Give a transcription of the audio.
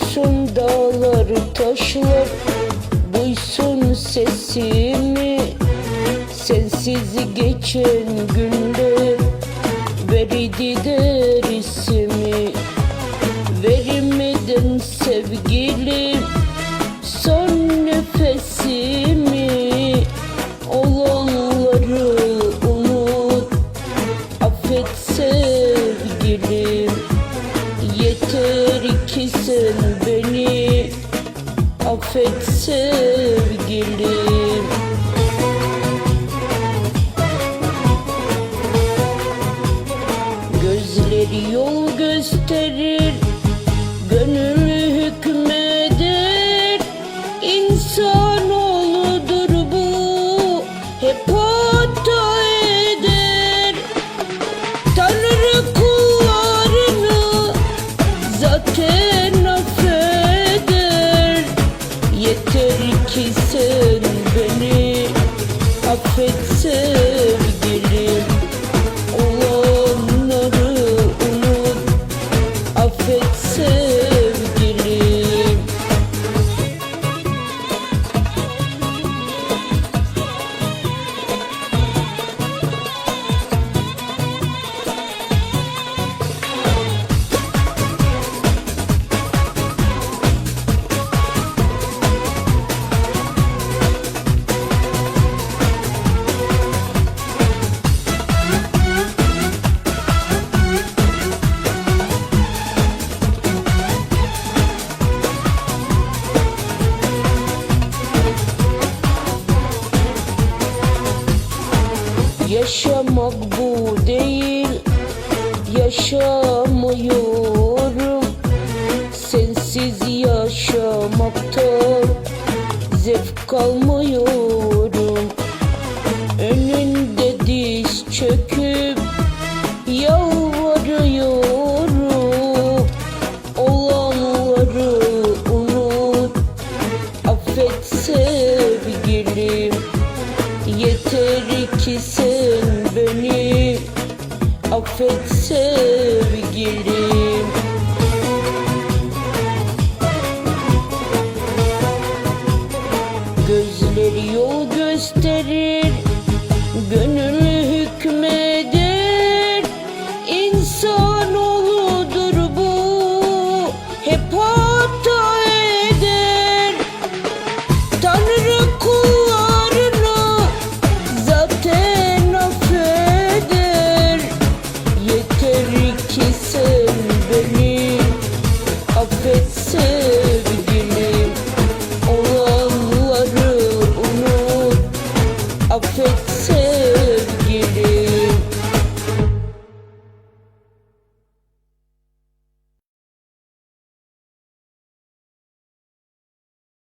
Duysun dağlar taşlar Duysun sesimi. Sensiz geçen günler Veridi derisimi gösterir Gönül hükmeder İnsanoğludur bu Hep hata eder. Tanrı kullarını Zaten affeder. Yeter ki sen beni Affet Yaşamak bu değil Yaşamıyorum. Sensiz yaşamaktan Zevk almıyorum. Önünde diz çöküp Yalvarıyorum. Olanları unut Affet sevgilim. Yeter ki sen beni affet sevgilim. Gözleri yol gösterir Gönül hükmeder. İnsanoğludur bu Hep hata